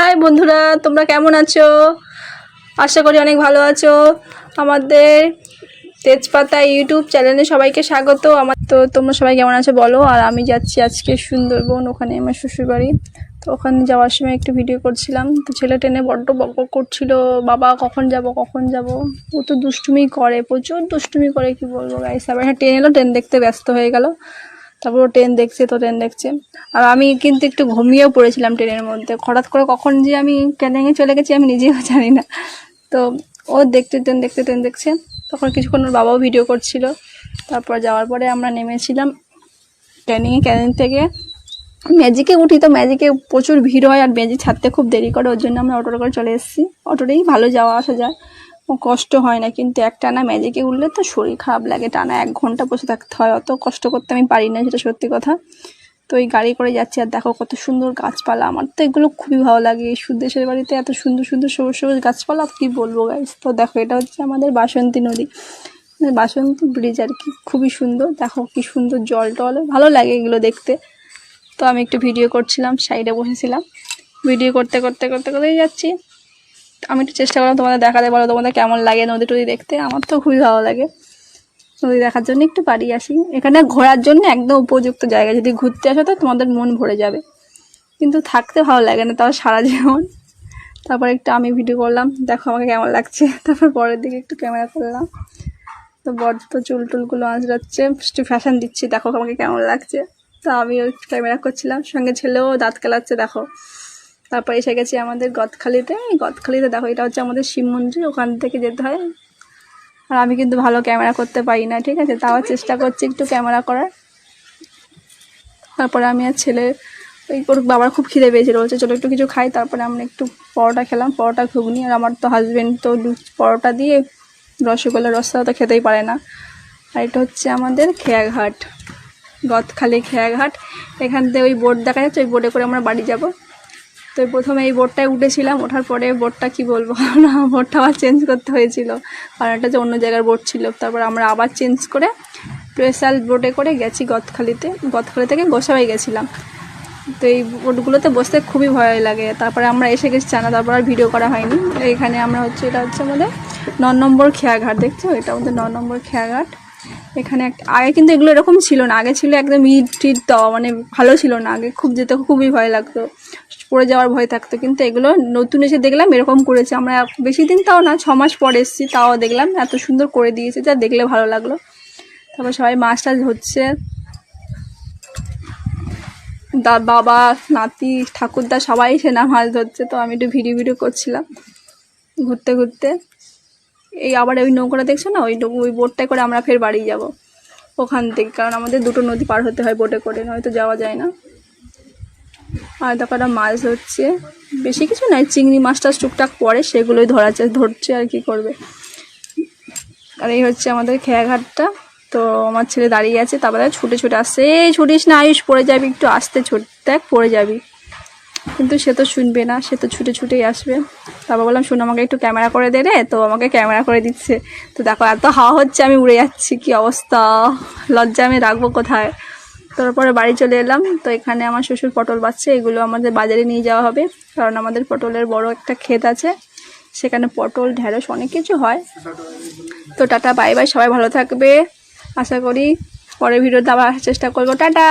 High বন্ধুরা, তোমরা কেমন আছো? আশা করি অনেক ভালো আছো। আমাদের তেজপাতা ইউটিউব চ্যানেলে সবাইকে স্বাগত। আমার তো তোমরা সবাই কেমন আছো বলো? আর আমি যাচ্ছি আজকে সুন্দরবন, ওখানে আমার শ্বশুরবাড়ি। তো ওখানে যাওয়ার সময় একটু ভিডিও করছিলাম। তো ছেলে টেনে বড্ড বক করছিল, বাবা, কখন যাব কখন যাব? ও তো দুষ্টুমি করে, প্রচুর দুষ্টুমি করে, কি বলব গাইস আবার হ্যাঁ ট্রেন এলো ট্রেন দেখতে ব্যস্ত হয়ে গেল। তারপর ট্রেন দেখছে, তো ট্রেন দেখছে। আর আমি কিন্তু একটু ঘুমিয়েও পড়েছিলাম ট্রেনের মধ্যে। হঠাৎ করে কখন যে আমি ক্যানিংয়ে চলে গেছি, আমি নিজেও জানি না। তো ও দেখতে ট্রেন দেখতে ট্রেন দেখছে। তখন কিছুক্ষণ ওর বাবাও ভিডিও করছিল। তারপর যাওয়ার পরে আমরা নেমেছিলাম ক্যানিংয়ে ক্যানিং থেকে। ম্যাজিকে উঠি তো ম্যাজিকে প্রচুর ভিড় হয় আর ম্যাজিক ছাড়তে খুব দেরি করে। ওর জন্য আমরা অটো করে চলে এসেছি। অটোতেই ভালো যাওয়া আসা যায়। কষ্ট হয় না, কিন্তু এক টানা ম্যাজিকে উঠলে তো শরীর খারাপ লাগে। টানা এক ঘণ্টা বসে থাকতে হয়, অত কষ্ট করতে আমি পারি না, সেটা সত্যি কথা। তো এই গাড়ি করে যাচ্ছি আর দেখো কত সুন্দর গাছপালা। আমার তো এগুলো খুবই ভালো লাগে। এই সুদেশের বাড়িতে এত সুন্দর সুন্দর সবুজ সবুজ গাছপালা, কি বলব গাইস তো দেখো, এটা হচ্ছে আমাদের বাসন্তী নদী। মানে বাসন্তী ব্রিজ আর কি, খুবই সুন্দর। দেখো কি সুন্দর জল টল, ভালো লাগে এগুলো দেখতে। তো আমি একটু ভিডিও করছিলাম সাইডে বসেছিলাম। ভিডিও করতে করতে করতে, করতেই যাচ্ছি। আমি একটু চেষ্টা করলাম তোমাদের দেখাতে, বলো তোমাদের কেমন লাগে নদী টদী দেখতে। আমার তো খুবই ভালো লাগে নদী দেখার জন্য। একটু বাড়ি আসি। এখানে ঘোরার জন্য একদম উপযুক্ত জায়গা। যদি ঘুরতে আসো তো তোমাদের মন ভরে যাবে। কিন্তু থাকতে ভালো লাগে না, তাও সারা জীবন। তারপর একটু আমি ভিডিও করলাম, দেখো আমাকে কেমন লাগছে। তারপর পরের দিকে একটু ক্যামেরা করলাম। তো বড় তো চুল টুলগুলো আঁচড়াচ্ছে একটু ফ্যাশন দিচ্ছি, দেখো আমাকে কেমন লাগছে। তো আমিও ক্যামেরা করছিলাম। সঙ্গে ছেলেও দাঁত কেলাচ্ছে, দেখো। তারপর এসে গেছি আমাদের গদখালিতে। গদখালিতে দেখো, এটা হচ্ছে আমাদের শিব মন্দির, ওখান থেকে যেতে হয়। আর আমি কিন্তু ভালো ক্যামেরা করতে পারি না, ঠিক আছে? তাও চেষ্টা করছি একটু ক্যামেরা করার। তারপরে আমি আর ছেলে, ওই ওর বাবার খুব খিদে পেয়েছিল, বলছে চলো একটু কিছু খাই। তারপরে আমরা একটু পরোটা খেলাম, পরোটা ঘুগনি। আর আমার তো হাজব্যান্ড তো পরোটা দিয়ে রসগোল্লা রসা তো খেতেই পারে না। আর এটা হচ্ছে আমাদের খেয়াঘাট, গদখালি খেয়াঘাট। এখান থেকে ওই বোর্ড দেখা যাচ্ছে, ওই বোর্ডে করে আমরা বাড়ি যাব। তো প্রথমে এই বোর্ডটায় উঠেছিলাম, ওঠার পরে বোর্ডটা কি বলব? না, বোর্ডটা আবার চেঞ্জ করতে হয়েছিল। কারণ এটা যে অন্য জায়গার বোর্ড ছিল। তারপর আমরা আবার চেঞ্জ করে স্পেশাল বোর্ডে করে গেছি গদখালিতে। গদখালি থেকে গোসাবাই গেছিলাম। তো এই বোটগুলোতে বসতে খুবই ভয় লাগে। তারপরে আমরা এসে গেছি চানা, তারপর আর ভিডিও করা হয়নি। এখানে আমরা হচ্ছে, এটা হচ্ছে আমাদের ন নম্বর খেয়াঘাট, দেখছ? এটা আমাদের ন নম্বর খেয়াঘাট। এখানে এক- আগে কিন্তু এগুলো এরকম ছিল না। আগে ছিল একদম ইট টিট দেওয়া মানে ভালো ছিল না। আগে খুব যেতে খুবই ভয় লাগতো। পড়ে যাওয়ার ভয় থাকতো। কিন্তু এগুলো নতুন এসে দেখলাম এরকম করেছে। আমরা বেশি দিন তাও না ছ মাস পর এসেছি, তাও দেখলাম এত সুন্দর করে দিয়েছে, যা দেখলে ভালো লাগল। তারপর সবাই মাছ টাছ হচ্ছে দা বাবা, নাতি, ঠাকুরদা সবাই সে না মাছ ধরছে, তো আমি একটু ভিডিও ভিডিও করছিলাম। ঘুরতে ঘুরতে। এই আবার ওই নৌকাটা দেখছ না? ওই ওই বোটটায় করে আমরা ফের বাড়ি যাব। ওখান থেকে। কারণ আমাদের দুটো নদী পার হতে হয় বোটে করে, নয়তো যাওয়া যায় না। আর একটা মাছ ধরছে। বেশি কিছু নয়, চিংড়ি মাছটা টুকটাক পরে সেগুলোই ধরাচ্ছে ধরছে আর কি করবে। আর এই হচ্ছে আমাদের খেয়াঘাটটা। তো আমার ছেলে দাঁড়িয়ে আছে, তারপরে ছুটে ছুটে আসছে, এই ছুটিস না, আয়ুষ, পড়ে যাবি, একটু আসতে ছুট, দেখ, পড়ে যাবি। কিন্তু সে তো শুনবে না, সে তো ছুটে ছুটেই আসবে। তারপর বললাম, শোন, আমাকে একটু ক্যামেরা করে দে রে। তো আমাকে ক্যামেরা করে দিচ্ছে। তো দেখো, এত হাওয়া হচ্ছে, আমি উড়ে যাচ্ছি, কি অবস্থা? লজ্জা আমি রাখব কোথায়? তারপরে বাড়ি চলে এলাম। তো এখানে আমার শ্বশুর পটল বাচ্ছে, এগুলো আমাদের বাজারে নিয়ে যাওয়া হবে। কারণ আমাদের পটলের বড় একটা ক্ষেত আছে। সেখানে পটল, ঢেঁড়স অনেক কিছু হয়। তো টাটা, বাই বাই, সবাই ভালো থাকবে। আশা করি পরের ভিডিওতে আবার চেষ্টা করব। টাটা!